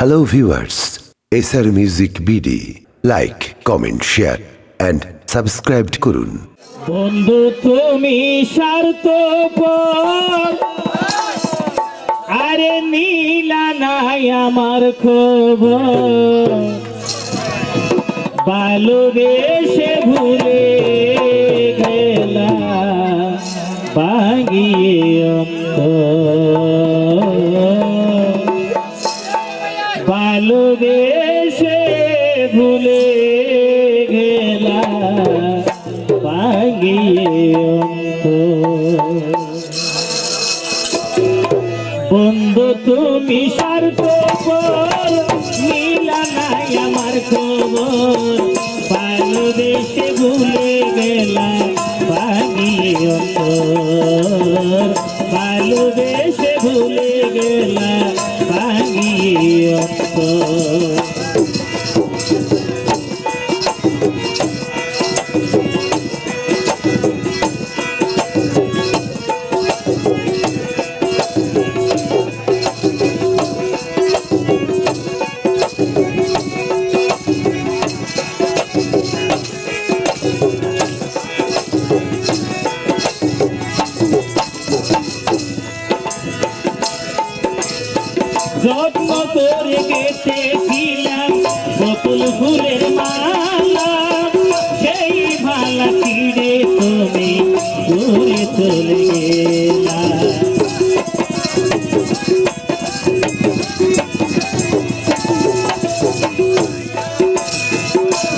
Hello viewers SR music BD like comment share and subscribe করুন। বন্ধু, তুমি স্বার্থ আরে নীলা নাই আমার খবর। ভালোবেসে ভুলে গেলা অন্তর গেলা ভাঙিয়ে। বন্ধু, তুমি স্বার্থ মিলা নাই আমার খবর। ভালোবেসে ভুলে গেলা ভাঙিয়ে অন্তর ভালোবেসে ভুলে গেলা ভাঙিয়ে করে গেতেছিলাম বকুল ফুলের মালা। সেই মালা ছিঁড়ে তুমি ঘুরে চলে গেলা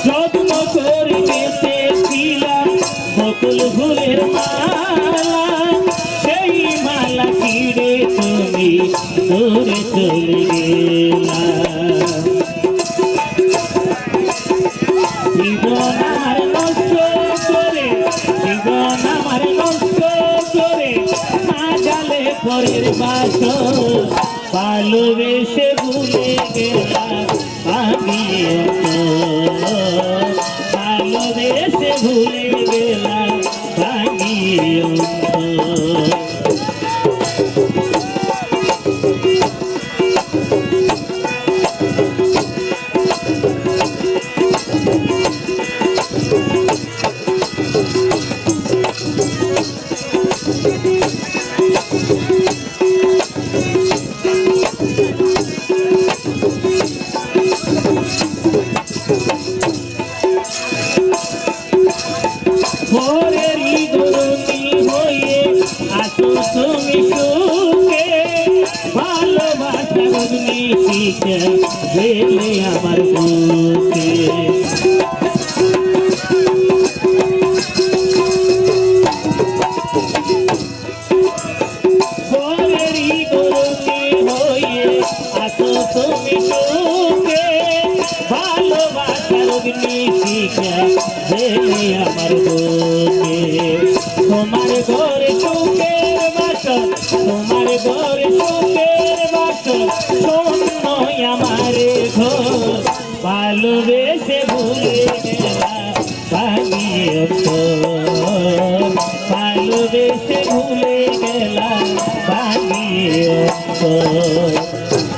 যত্ন করে গেতেছিলাম বকুল ফুলের মালা। দূরে চলে গেলা জীবন আমার নষ্ট করে জীবন আমার নষ্ট করে না জালে পরের বাস ভালোবেসে ভুলে গেলাম আমি ভালোবেসে ভুলে গেলাম আমি ভোরেরই গরুনি হয়ে আসো তুমি সুখে। ভালোবাসা অগ্নি শিখে গেলে আমার বুকে ভোরেরই গরুনি হয়ে আসো তুমি সুখে। অগ্নি শিখে গেলে আমার বুকে তোমার ঘরে সুখের বাসন তোমার ঘরে সুখের বাসন শূন্য আমার ঘর ভালোবেসে ভুলে গেলাম ভালোবেসে ভুলে গেলাম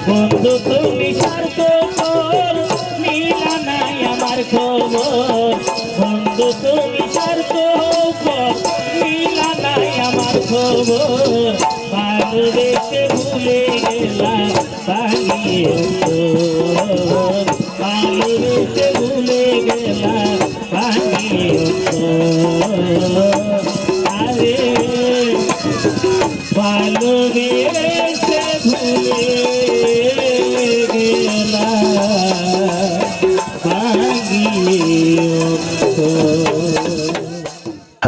বন্ধু তুমি আমার খবর বন্ধু তুমি স্বার্থ মিলা নাই আমার খবর ভালোবেসে ভুলে গেলাম অন্তর। ভালোবেসে ভুলে গেলাম অন্তর। আরে